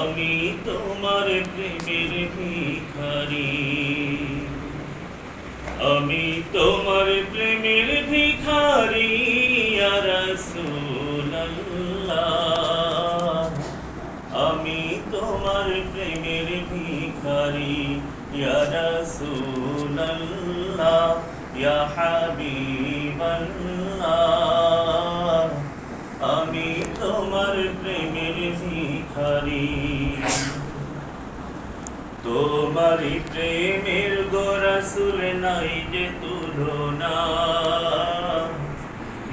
আমি তোমার প্রেমের ভিখারি। আমি তোমার প্রেমের ভিখারি আমি তোমার প্রেমের ভিখারি ইয়া রাসূলুল্লাহ। ইয়া হাবিবাল্লাহ আমি তোমার প্রেমের ভিখারি তোমারি প্রেমের গোরাসুল নাই যে তুলনা,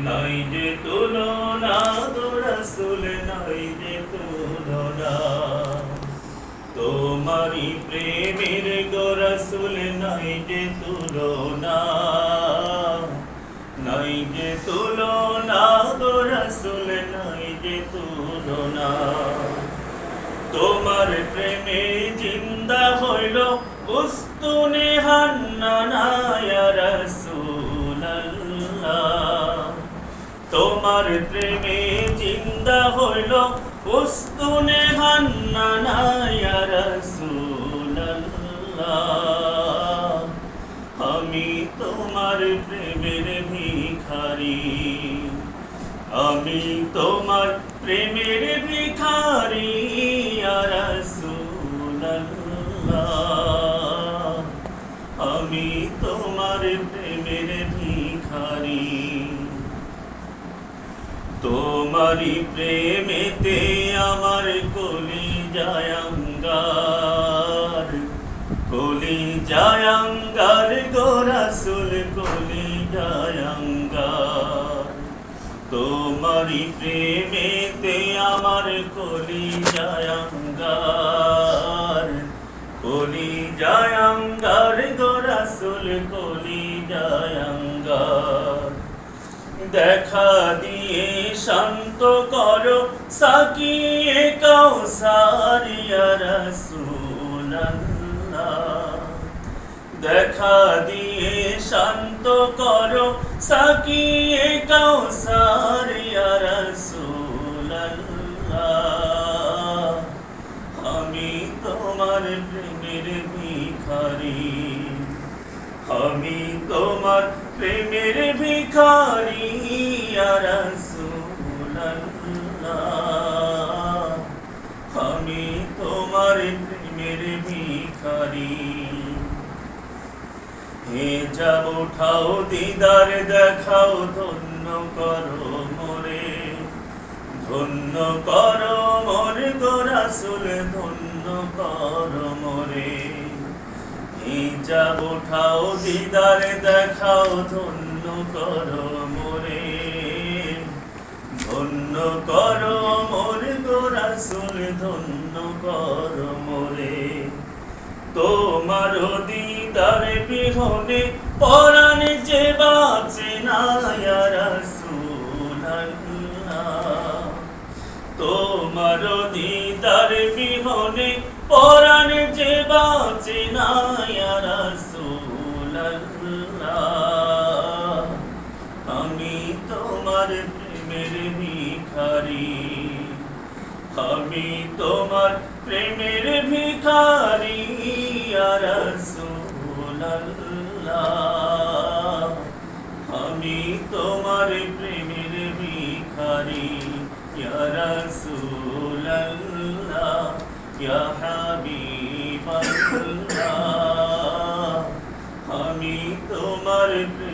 নাই যে তুলনা গোরাসুল নাই যে তুলনা। তোমারি প্রেমের গোরাসুল নাই যে তুলনা, নাই যে তুলনা গোরাসুল নাই যে তুলনা। তোমার প্রেমে জিন্দা হইল উস্তুনে হান্নানা রাসূলুল্লাহ। তোমার প্রেমে হইল উস্তুনে হান্নানা ইয়া রাসূলুল্লাহ। আমি তোমার প্রেমের ভিখারি। আমি তোমার প্রেমের ভিখারি ইয়া রাসূলুল্লাহ। আমি তোমার প্রেমের ভিখারি। তোমারি প্রেমেতে আমার কলি জায়াঙ্গার কলি জায়াঙ্গার গোরাসুল কলি জায়াঙ্গার তোমারি প্রেমেতে আমার কলি জায়াঙ্গার কলি জায়াঙ্গার দেখা দিয়ে শান্ত করো, সাকিয়ে কাউসারিয়া রাসূলুল্লাহ। দেখা দিয়ে শান্ত করো, সাকিয়ে কাউসারিয়া রাসূলুল্লাহ। আমি তোমার প্রেমের ভিখারি, আমি তোমার প্রেমের ভিখারি আমি তোমার প্রেমের ভিখারি হে যাব উঠাও দিদার দেখাও ধন্য করো মোরে ধন্য করো মোর গোরাসুল ধন্য করো মোরে হিজাব উঠাও দিদার, দেখাও ধন্য করো মোরে। ধন্য করো মোর গোরাসুল ধন্য করো মোরে। তোমার দিদার বিহনে পরাণ যে বাঁচে না তোমার দিদার বিহনে পরাণ যে বাঁচে না আমি তোমার প্রেমের ভিখারি। আমি তোমার প্রেমের ভিখারি আমি তোমার প্রেমের ভিখারি, ইয়া রাসূলুল্লাহ ইয়া হাবিবাল্লাহ আমি তোমার প্রেমের